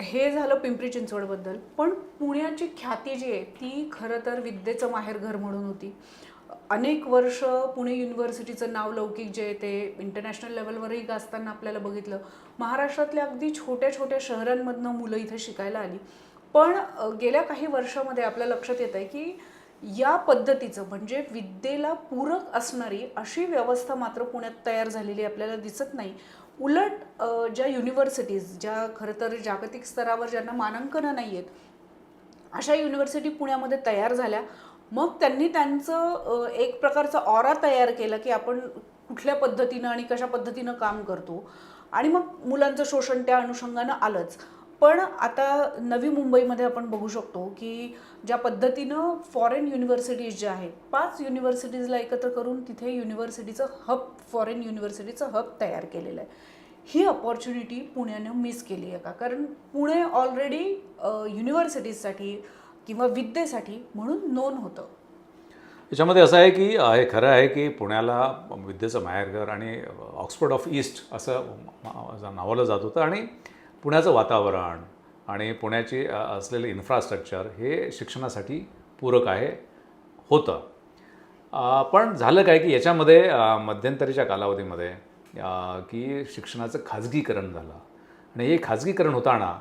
हे झालं पिंपरी चिंचवडबद्दल. पण पुण्याची ख्याती जी आहे ती खरं तर विद्येचं माहेरघर म्हणून होती. अनेक वर्ष पुणे युनिव्हर्सिटीचं नाव लौकिक जे आहे ते इंटरनॅशनल लेवलवरही गाजताना आपल्याला बघितलं. महाराष्ट्रातल्या अगदी छोट्या छोट्या शहरांमधनं मुलं इथे शिकायला आली. पण गेल्या काही वर्षामध्ये आपल्या लक्षात येत आहे की या पद्धतीचं म्हणजे विद्येला पूरक असणारी अशी व्यवस्था मात्र पुण्यात तयार झालेली आपल्याला दिसत नाही. उलट ज्या युनिव्हर्सिटीज ज्या खरं तर जागतिक स्तरावर ज्यांना मानांकनं नाही आहेत अशा युनिव्हर्सिटी पुण्यामध्ये तयार झाल्या. मग त्यांनी त्यांचं एक प्रकारचा ऑरा तयार केला की आपण कुठल्या पद्धतीनं आणि कशा पद्धतीनं काम करतो. आणि मग मुलांचं शोषण त्या अनुषंगानं आलंच. पण आता नवी मुंबईमध्ये आपण बघू शकतो की ज्या पद्धतीनं फॉरेन युनिव्हर्सिटीज ज्या आहेत पाच युनिव्हर्सिटीजला एकत्र करून तिथे युनिव्हर्सिटीचं हब फॉरेन युनिव्हर्सिटीचं हब तयार केलेलं आहे. ही अपॉर्च्युनिटी पुण्यानं मिस केली आहे का? कारण पुणे ऑलरेडी युनिव्हर्सिटीजसाठी किंवा विद्येसाठी म्हणून नोन होतं. याच्यामध्ये असं आहे की हे खरं आहे की पुण्याला विद्येचं माहेरघर आणि ऑक्सफोर्ड ऑफ ईस्ट असं नावालं नावलं जात होतं आणि पुण्याचं वातावरण आणि पुण्याची असलेलं इन्फ्रास्ट्रक्चर हे शिक्षणासाठी पूरक आहे होतं. पण झालं काय की याच्यामध्ये मध्यंतरीच्या कालावधीमध्ये की शिक्षणाचं खाजगीकरण झालं. आणि हे खाजगीकरण होताना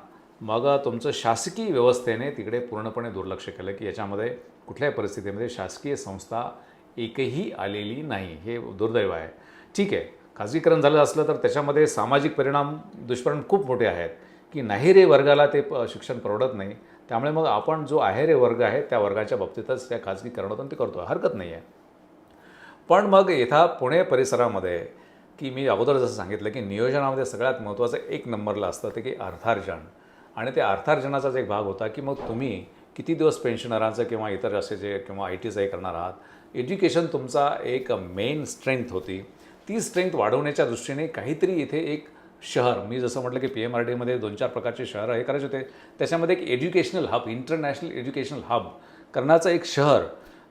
मग तुमचं शासकीय व्यवस्थेने तिकडे पूर्णपणे दुर्लक्ष केलं की याच्यामध्ये कुठल्याही परिस्थितीमध्ये शासकीय संस्था एकही आलेली नाही. हे दुर्दैव आहे. ठीक आहे. खाजगीकरण झालं असलं तर त्याच्यामध्ये सामाजिक परिणाम दुष्परिणाम खूप मोठे आहेत. की नाही रे वर्गाला ते शिक्षण परवडत नाही. त्यामुळे मग आपण जो आहे रे वर्ग आहे त्या वर्गाच्या बाबतीतच त्या खाजगीकरणातून ते करतो हरकत नाही आहे पण मग येथा पुणे परिसरामध्ये की मी अगोदर जसं सांगितलं की नियोजनामध्ये सगळ्यात महत्त्वाचं एक नंबरला असतं ते की अर्थार्जन. आणि ते अर्थार्जनाचाच एक भाग होता की मग तुम्ही किती दिवस पेन्शनरांचं किंवा इतर असे जे किंवा आय टीचं हे करणार आहात? एज्युकेशन तुमचा एक मेन स्ट्रेंथ होती. ती स्ट्रेंथ वाढवण्याच्या दृष्टीने काहीतरी इथे एक शहर मी जसं म्हटलं की पी एम आर डीमध्ये दोन चार प्रकारचे शहर हे करायचे होते. त्याच्यामध्ये एक educational hub international educational hub करण्याचं एक शहर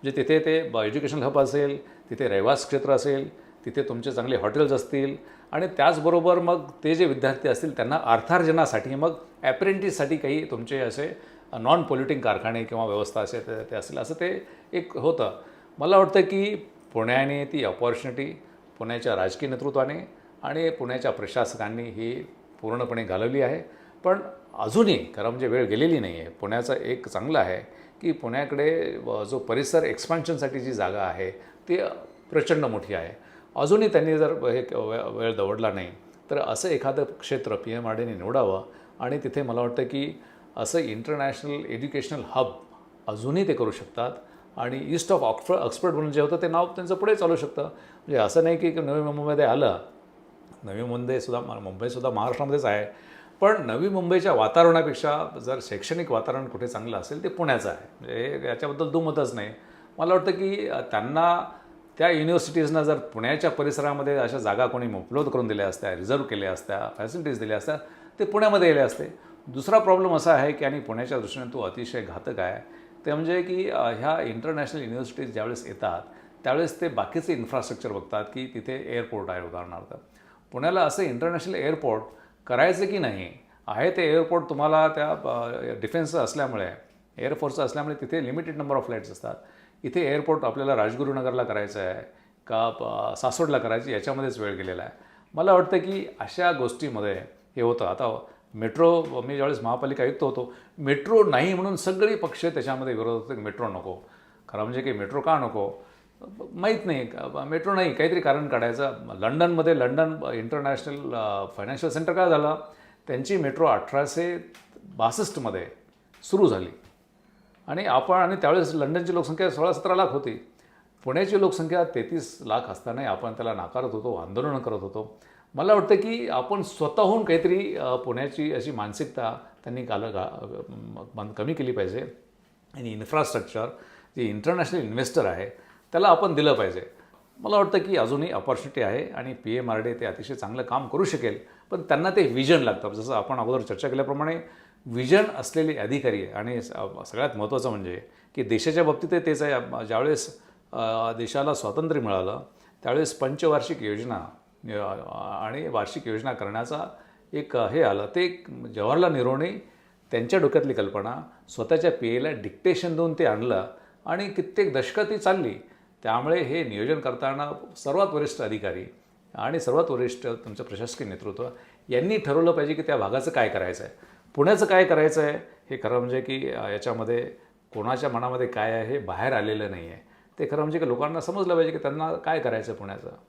जे तिथे ते एज्युकेशनल हब असेल तिथे रहिवास क्षेत्र असेल तिथे तुमचे चांगले हॉटेल्स असतील. आणि त्याचबरोबर मग ते जे विद्यार्थी असतील त्यांना अर्थार्जनासाठी मग ॲप्रेंटिससाठी काही तुमचे असे नॉन पोल्युटिंग कारखाने किंवा व्यवस्था असे ते असतील असेल असं ते एक होतं. मला वाटतं की पुण्याने ती ऑपॉर्च्युनिटी पुण्याच्या राजकीय नेतृत्वाने आणि पुण्याच्या प्रशासकांनी ही पूर्णपणे घालवली आहे. पण अजूनही खरं म्हणजे वेळ गेलेली नाही आहे पुण्याचं एक चांगलं आहे की पुण्याकडे जो परिसर एक्सपान्शनसाठी जी जागा आहे ती प्रचंड मोठी आहे. अजूनही त्यांनी जर हे वेळ दवडला नाही तर असं एखादं क्षेत्र पी एम आर डीने निवडावं आणि तिथे मला वाटतं की असं इंटरनॅशनल एज्युकेशनल हब अजूनही ते करू शकतात आणि ईस्ट ऑफ ऑक्सफर्ड ऑक्सफर्ड म्हणून जे होतं ते नाव त्यांचं पुढे चालू शकतं. म्हणजे असं नाही की नवी मुंबईमध्ये आलं नवी मुंबईसुद्धा मुंबईसुद्धा महाराष्ट्रामध्येच आहे पण नवी मुंबईच्या वातावरणापेक्षा जर शैक्षणिक वातावरण कुठे चांगलं असेल ते पुण्याचं आहे. म्हणजे याच्याबद्दल दुमतच नाही. मला वाटतं की त्यांना त्या युनिव्हर्सिटीजना जर पुण्याच्या परिसरामध्ये अशा जागा कोणी उपलब्ध करून दिल्या असत्या रिझर्व केल्या असत्या फॅसिलिटीज दिल्या असत्या ते पुण्यामध्ये गेले असते. दुसरा प्रॉब्लेम असा आहे की आणि पुण्याच्या दृष्टीने तो अतिशय घातक आहे. ते म्हणजे की ह्या इंटरनॅशनल युनिव्हर्सिटीज ज्यावेळेस येतात त्यावेळेस ते बाकीचे इन्फ्रास्ट्रक्चर बघतात की तिथे एअरपोर्ट आहे उदाहरणार्थ. पुण्याला असं इंटरनॅशनल एअरपोर्ट करायचं की नाही आहे ते एअरपोर्ट तुम्हाला त्या डिफेन्सचं असल्यामुळे एअरफोर्सचं असल्यामुळे तिथे लिमिटेड नंबर ऑफ फ्लाईट्स असतात. इथे एअरपोर्ट आपल्याला राजगुरुनगरला करायचं आहे का सासवडला करायची याच्यामध्येच वेळ गेलेला आहे. मला वाटतं की अशा गोष्टीमध्ये हे होतं. आता मेट्रो मी ज्यावेळेस महापालिका आयुक्त होतो मेट्रो नाही म्हणून सगळे पक्ष त्याच्यामध्ये विरोध होते की मेट्रो नको. खरं म्हणजे की मेट्रो का नको? माहीत नाही. मेट्रो नाही काहीतरी कारण काढायचं. लंडनमध्ये लंडन इंटरनॅशनल फायनान्शियल सेंटर काय झालं? त्यांची मेट्रो अठराशे बासष्टमध्ये सुरू झाली. आणि आपण आणि त्यावेळेस लंडनची लोकसंख्या सोळा सतरा लाख होती. पुण्याची लोकसंख्या तेहतीस लाख असतानाही आपण त्याला नाकारत होतो आंदोलनं करत होतो. मला वाटतं की आपण स्वतःहून काहीतरी पुण्याची अशी मानसिकता त्यांनी काल गा बंद कमी केली पाहिजे. आणि इन्फ्रास्ट्रक्चर जे इंटरनॅशनल इन्व्हेस्टर आहे त्याला आपण दिलं पाहिजे. मला वाटतं की अजूनही अपॉर्च्युनिटी आहे आणि पी एम आर डी ते अतिशय चांगलं काम करू शकेल. पण त्यांना ते विजन लागतं. जसं आपण अगोदर चर्चा केल्याप्रमाणे विजन असलेले अधिकारी आणि सगळ्यात महत्त्वाचं म्हणजे की देशाच्या बाबतीत तेच आहे. ज्यावेळेस देशाला स्वातंत्र्य मिळालं त्यावेळेस पंचवार्षिक योजना आणि वार्षिक योजना करण्याचा एक हे आलं. ते एक जवाहरलाल नेहरूने त्यांच्या डोक्यातली कल्पना स्वतःच्या पेला डिक्टेशन देऊन ते आणलं आणि कित्येक दशकं ती चालली. त्यामुळे हे नियोजन करताना सर्वात वरिष्ठ अधिकारी आणि सर्वात वरिष्ठ तुमचं प्रशासकीय नेतृत्व यांनी ठरवलं पाहिजे की त्या भागाचं काय करायचं आहे पुण्याचं काय करायचं आहे हे खरं म्हणजे की याच्यामध्ये कोणाच्या मनामध्ये काय आहे हे बाहेर आलेलं नाही आहे ते खरं म्हणजे की लोकांना समजलं पाहिजे की त्यांना काय करायचं आहे पुण्याचं.